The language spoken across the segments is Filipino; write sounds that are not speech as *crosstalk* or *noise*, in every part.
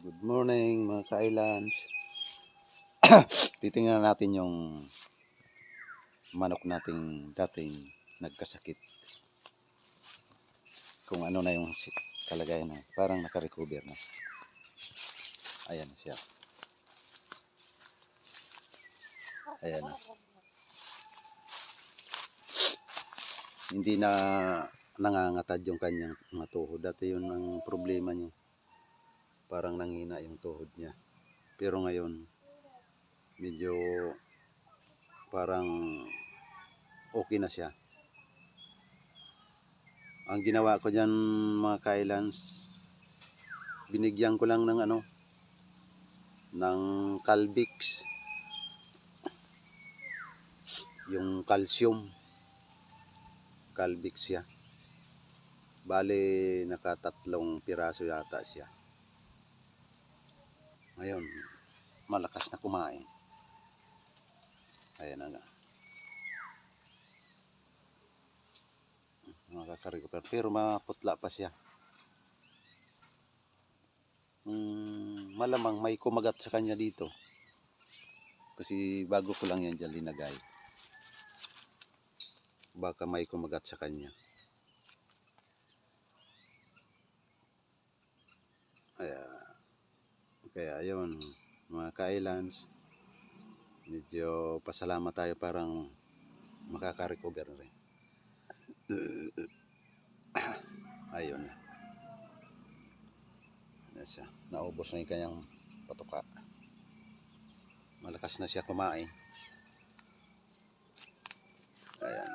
Good morning mga ka-islands. *clears throat* Titingnan natin yung manok nating dating nagkasakit. Kung ano na yung kalagayan na. Parang naka-recover na. Ayan siya. Ayan. Hindi na nangangatad yung kanyang mga tuhod. Dati yun ang problema niya parang nanghina yung tuhod niya. Pero ngayon, medyo parang okay na siya. Ang ginawa ko dyan mga kailans, binigyan ko lang ng ano, ng Calbix, yung calcium, Calbix siya. Bale, nakatatlong piraso yata siya. Ngayon, malakas na kumain. Ayan na nga. Makaka-recover. Pero maputla pa siya. Hmm, malamang may kumagat sa kanya dito. Kasi bago ko lang yan dyan linagay. Baka may kumagat sa kanya. Ayan. Kaya ayun, mga ka-islands, medyo pasalamat tayo parang makaka-recover na rin. *coughs* Ayun. Ano siya, naubos na yung kanyang patuka. Malakas na siya kumain. Ayan.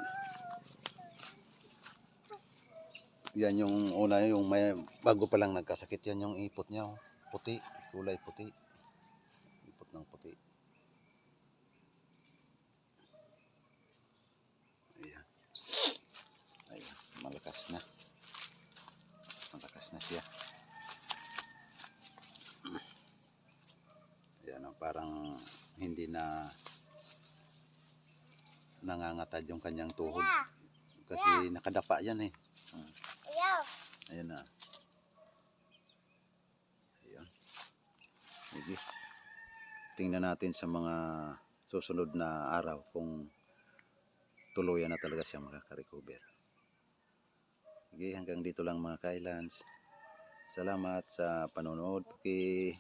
Yan yung una yung may bago pa lang nagkasakit yan yung ipot niya. oh. Puti, kulay puti. Ipot ng puti. Ayan. Ayan, malakas na. Malakas na siya. Ayan, parang hindi na nangangatad yung kanyang tuhod. Kasi nakadapa yan eh. Ayan na. Ayan. Sige. Tingnan natin sa mga susunod na araw kung tuluyan na talaga siya makaka-recover. Sige, hanggang dito lang mga kailans. Salamat sa panonood. Paki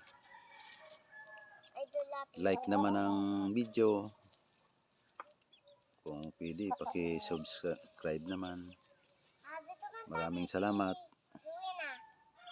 like naman ang video. Kung pwede, paki-subscribe naman. Maraming salamat.